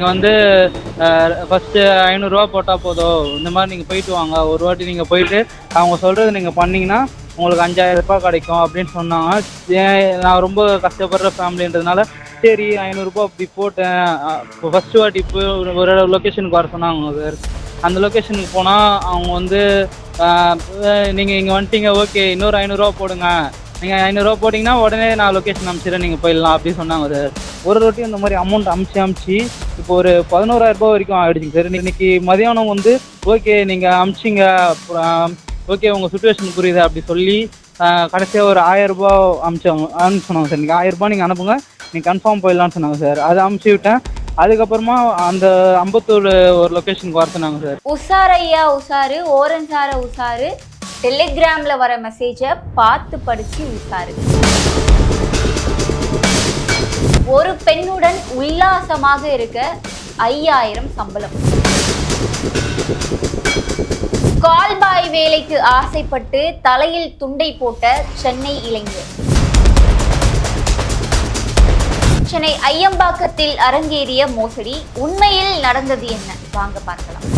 நீங்கள் வந்து ஃபஸ்ட்டு ஐநூறுரூவா போட்டால் போதும். இந்த மாதிரி நீங்கள் போயிட்டு வாங்க. ஒரு வாட்டி நீங்கள் போயிட்டு அவங்க சொல்கிறது நீங்கள் பண்ணிங்கன்னா உங்களுக்கு அஞ்சாயிரம் ரூபாய் கிடைக்கும் அப்படின்னு சொன்னாங்க. ஏன் நான் ரொம்ப கஷ்டப்படுற ஃபேமிலின்றதுனால சரி ஐநூறுரூபா அப்படி போட்டேன். இப்போ ஃபஸ்ட்டு வாட்டி இப்போ ஒரு ஒரு லொக்கேஷனுக்கு வர சொன்னாங்க சார் அந்த லொக்கேஷனுக்கு போனால் அவங்க வந்து நீங்கள் இங்கே வந்துட்டீங்க ஓகே இன்னொரு ஐநூறுரூவா போடுங்க. நீங்கள் ஐநூறுரூவா போட்டிங்கன்னா உடனே நான் லொக்கேஷன் அனுப்பிச்சிடுறேன் நீங்கள் போயிடலாம் அப்படின்னு சொன்னாங்க சார் ஒரு ரொட்டி இந்த மாதிரி அமௌண்ட் அமுச்சு அமுச்சு இப்போ ஒரு பதினோராயிரரூபா வரைக்கும் ஆகிடுச்சிங்க சார் இன்னைக்கு மதியானம் வந்து ஓகே நீங்கள் அமுச்சிங்க ஓகே உங்கள் சுச்சுவேஷன் புரியுது அப்படி சொல்லி கடைசியாக ஒரு ஆயிரரூபா ரூபாய் அனுப்பிச்சாங்க அனுப்பிச்சு சொன்னாங்க சார் நீங்கள் ஆயிரம் ரூபாய் நீங்கள் அனுப்புங்க நீங்கள் கன்ஃபார்ம் போயிடலாம்னு சொன்னாங்க சார் அதை அமுச்சு விட்டேன். அதுக்கப்புறமா அந்த அம்பத்தூர் ஒரு லொக்கேஷனுக்கு வர சொன்னாங்க சார் உஷாரையா உஷாரு ஓரஞ்சார உஷாரு டெலிகிராமில் வர மெசேஜை பார்த்து படித்து உஷாரு. ஒரு பெண்ணுடன் உல்லாசமாக இருக்க ஐயாயிரம் சம்பளம். கால்பாய் வேலைக்கு ஆசைப்பட்டு தலையில் துண்டை போட்ட சென்னை இளைஞர். சென்னை ஐயம்பாக்கத்தில் அரங்கேறிய மோசடி உண்மையில் நடந்தது என்ன? வாங்க பார்க்கலாம்.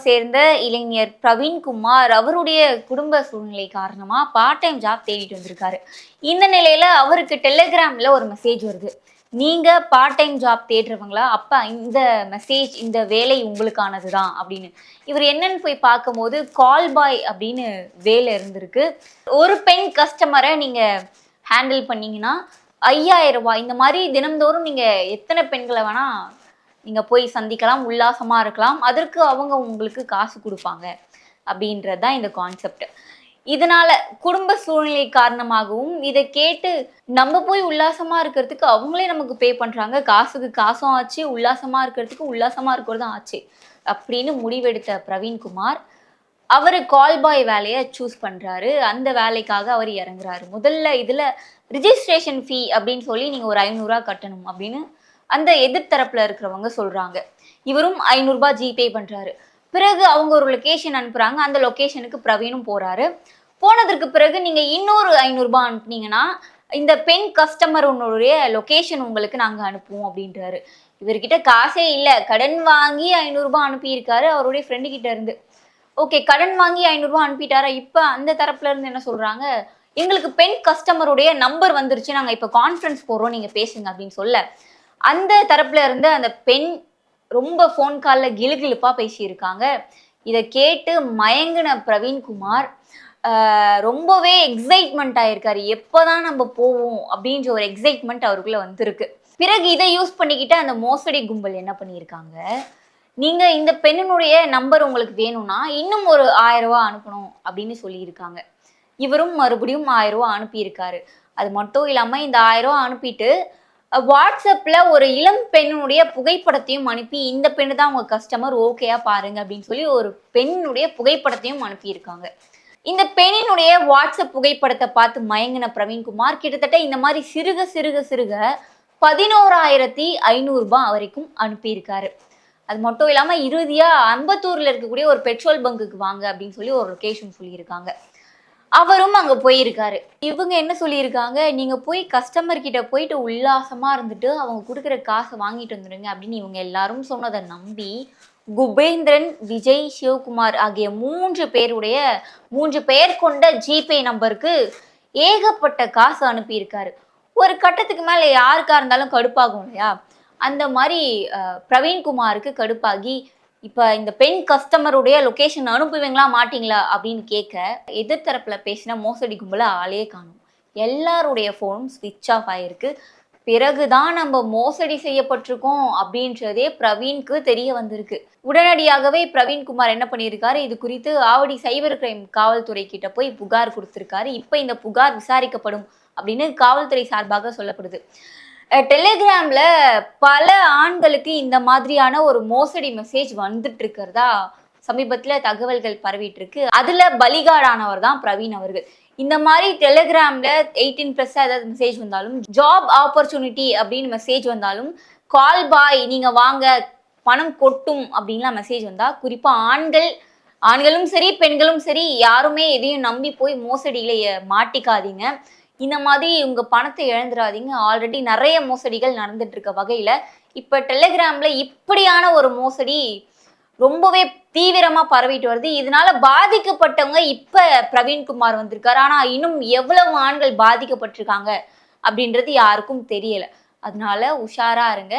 சேர்ந்த இளைஞர் பிரவீன்குமார் அவருடைய குடும்ப சூழ்நிலை காரணமா பார்ட் டைம் ஜாப் தேடிட்டு வந்திருக்காரு. இந்த நிலையில அவருக்கு டெலிகிராம்ல ஒரு மெசேஜ் வருது. நீங்க பார்ட் டைம் ஜாப் தேடுறவங்களா? அப்ப இந்த மெசேஜ் இந்த வேலை உங்களுக்கானது தான் அப்படின்னு. இவர் என்னன்னு போய் பார்க்கும்போது கால் பாய் அப்படின்னு வேலை இருந்திருக்கு. ஒரு பெண் கஸ்டமரை நீங்க ஹேண்டில் பண்ணீங்கன்னா ஐயாயிரம் ரூபாய் இந்த மாதிரி தினம்தோறும் நீங்க எத்தனை பெண்களை வேணா நீங்கள் போய் சந்திக்கலாம் உல்லாசமாக இருக்கலாம். அதற்கு அவங்க உங்களுக்கு காசு கொடுப்பாங்க. அப்படின்றது தான் இந்த கான்செப்ட் இதனால குடும்ப சூழ்நிலை காரணமாகவும் இதை கேட்டு நம்ம போய் உல்லாசமா இருக்கிறதுக்கு அவங்களே நமக்கு பே பண்றாங்க. காசுக்கு காசும் ஆச்சு உல்லாசமா இருக்கிறதுக்கு உல்லாசமா இருக்கிறதும் ஆச்சு அப்படின்னு முடிவெடுத்த பிரவீன்குமார் அவர் கால் பாய் வேலையை சூஸ் பண்ணுறாரு அந்த வேலைக்காக அவர் இறங்குறாரு. முதல்ல இதில் ரிஜிஸ்ட்ரேஷன் ஃபீ அப்படின்னு சொல்லி நீங்கள் ஒரு ஐநூறுரூவா கட்டணும் அப்படின்னு அந்த எதிர்த்தரப்புல இருக்கிறவங்க சொல்றாங்க. இவரும் ஐநூறுரூபா ஜிபே பண்றாரு. பிறகு அவங்க ஒரு லொகேஷன் அனுப்புறாங்க. அந்த லொகேஷனுக்கு பிரவீனும் போறாரு. போனதற்கு பிறகு நீங்க இன்னொரு ஐநூறுரூபா அனுப்புனீங்கன்னா இந்த பெண் கஸ்டமர் உன்னுடைய லொகேஷன் உங்களுக்கு நாங்க அனுப்புவோம் அப்படின்றாரு. இவர்கிட்ட காசே இல்லை. கடன் வாங்கி ஐநூறுரூபா அனுப்பியிருக்காரு அவருடைய ஃப்ரெண்டு கிட்ட இருந்து. ஓகே கடன் வாங்கி ஐநூறுரூவா அனுப்பிட்டாரா? இப்போ அந்த தரப்புல இருந்து என்ன சொல்றாங்க? எங்களுக்கு பெண் கஸ்டமருடைய நம்பர் வந்துருச்சு. நாங்கள் இப்போ கான்ஃபரன்ஸ் போடுறோம் நீங்கள் பேசுங்க அப்படின்னு சொல்ல. அந்த தரப்புல இருந்து அந்த பெண் ரொம்ப ஃபோன் காலில் கிளுகிளுப்பாக பேசியிருக்காங்க. இதை கேட்டு மயங்கின பிரவீன்குமார் ரொம்பவே எக்ஸைட்மெண்ட் ஆயிருக்காரு. எப்போதான் நம்ம போவோம் அப்படின்ற ஒரு எக்ஸைட்மெண்ட் அவருக்குள்ள வந்திருக்கு. பிறகு இதை யூஸ் பண்ணிக்கிட்டு அந்த மோசடி கும்பல் என்ன பண்ணியிருக்காங்க? நீங்க இந்த பெண்ணினுடைய நம்பர் உங்களுக்கு வேணும்னா இன்னும் ஒரு ஆயிரம் ரூபா அனுப்பணும் அப்படின்னு சொல்லியிருக்காங்க. இவரும் மறுபடியும் ஆயிரம் ரூபா அனுப்பியிருக்காரு. அது மட்டும் இல்லாம இந்த ஆயிரம் ரூபா அனுப்பிட்டு வாட்ஸ்அப்பில் ஒரு இளம் பெண்ணுடைய புகைப்படத்தையும் அனுப்பி இந்த பெண்ணு தான் உங்கள் கஸ்டமர் ஓகேயா பாருங்க அப்படின்னு சொல்லி ஒரு பெண்ணுடைய புகைப்படத்தையும் அனுப்பியிருக்காங்க. இந்த பெண்ணினுடைய வாட்ஸ்அப் புகைப்படத்தை பார்த்து மயங்கின பிரவீன்குமார் கிட்டத்தட்ட இந்த மாதிரி சிறுக சிறுக சிறுக பதினோராயிரத்தி ஐநூறுரூபா வரைக்கும் அனுப்பியிருக்காரு. அது மட்டும் இல்லாமல் இறுதியாக அம்பத்தூரில் இருக்கக்கூடிய ஒரு பெட்ரோல் பங்குக்கு வாங்க அப்படின்னு சொல்லி ஒரு லொகேஷன் சொல்லியிருக்காங்க. அவரும் அங்க போயிருக்காரு. இவங்க என்ன சொல்லியிருக்காங்க? நீங்க போய் கஸ்டமர் கிட்ட போயிட்டு உல்லாசமா இருந்துட்டு அவங்க கொடுக்குற காசை வாங்கிட்டு வந்துடுங்க அப்படின்னு இவங்க எல்லாரும் சொன்னதை நம்பி குபேந்திரன் விஜய் சிவகுமார் ஆகிய மூன்று பேருடைய மூன்று பெயர் கொண்ட ஜிபே நம்பருக்கு ஏகப்பட்ட காசு அனுப்பியிருக்காரு. ஒரு கட்டத்துக்கு மேல யாருக்கா இருந்தாலும் கடுப்பாகும் இல்லையா? அந்த மாதிரி பிரவீன்குமாருக்கு கடுப்பாகி இப்போ இந்த பெண் கஸ்டமருடைய லொக்கேஷன் அனுப்புவீங்களா மாட்டீங்களா அப்படின்னு கேட்க எதிர்த்தரப்பில் பேசின மோசடி கும்பல ஆளே காணும். எல்லாருடைய ஃபோனும் ஸ்விட்ச் ஆஃப் ஆயிருக்கு. பிறகுதான் நம்ம மோசடி செய்யப்பட்டிருக்கோம் அப்படின்றதே பிரவீன்க்கு தெரிய வந்திருக்கு. உடனடியாகவே பிரவீன்குமார் என்ன பண்ணியிருக்காரு இது குறித்து ஆவடி சைபர் கிரைம் காவல்துறை கிட்ட போய் புகார் கொடுத்திருக்காரு. இப்போ இந்த புகார் விசாரிக்கப்படும் அப்படின்னு காவல்துறை சார்பாக சொல்லப்படுது. டெலிகிராம்ல பல ஆண்களுக்கு இந்த மாதிரியான ஒரு மோசடி மெசேஜ் வந்துட்டு இருக்கிறதா சமீபத்துல தகவல்கள் பரவிட்டு இருக்கு அதுல பலிகாடானவர் தான் பிரவீன் அவர்கள். இந்த மாதிரி டெலிகிராம்ல எயிட்டீன் ப்ளஸ் ஏதாவது மெசேஜ் வந்தாலும் ஜாப் ஆப்பர்ச்சுனிட்டி அப்படின்னு மெசேஜ் வந்தாலும் கால் பாய் நீங்க வாங்க பணம் கொட்டும் அப்படின்லாம் மெசேஜ் வந்தா குறிப்பா ஆண்கள் ஆண்களும் சரி பெண்களும் சரி யாருமே எதையும் நம்பி போய் மோசடியில மாட்டிக்காதீங்க. இந்த மாதிரி உங்க பணத்தை இழந்துடாதீங்க. ஆல்ரெடி நிறைய மோசடிகள் நடந்துட்டு இருக்க வகையில இப்ப டெலிகிராம்ல இப்படியான ஒரு மோசடி ரொம்பவே தீவிரமா பரவிட்டு வருது. இதனால பாதிக்கப்பட்டவங்க இப்ப பிரவீன்குமார் வந்திருக்காரு. ஆனா இன்னும் எவ்வளவு ஆண்கள் பாதிக்கப்பட்டிருக்காங்க அப்படின்றது யாருக்கும் தெரியல. அதனால உஷாரா இருங்க.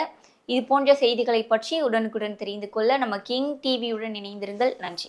இது போன்ற செய்திகளை பற்றி உடனுக்குடன் தெரிந்து கொள்ள நம்ம கிங் டிவியுடன் இணைந்திருங்கள். நன்றி.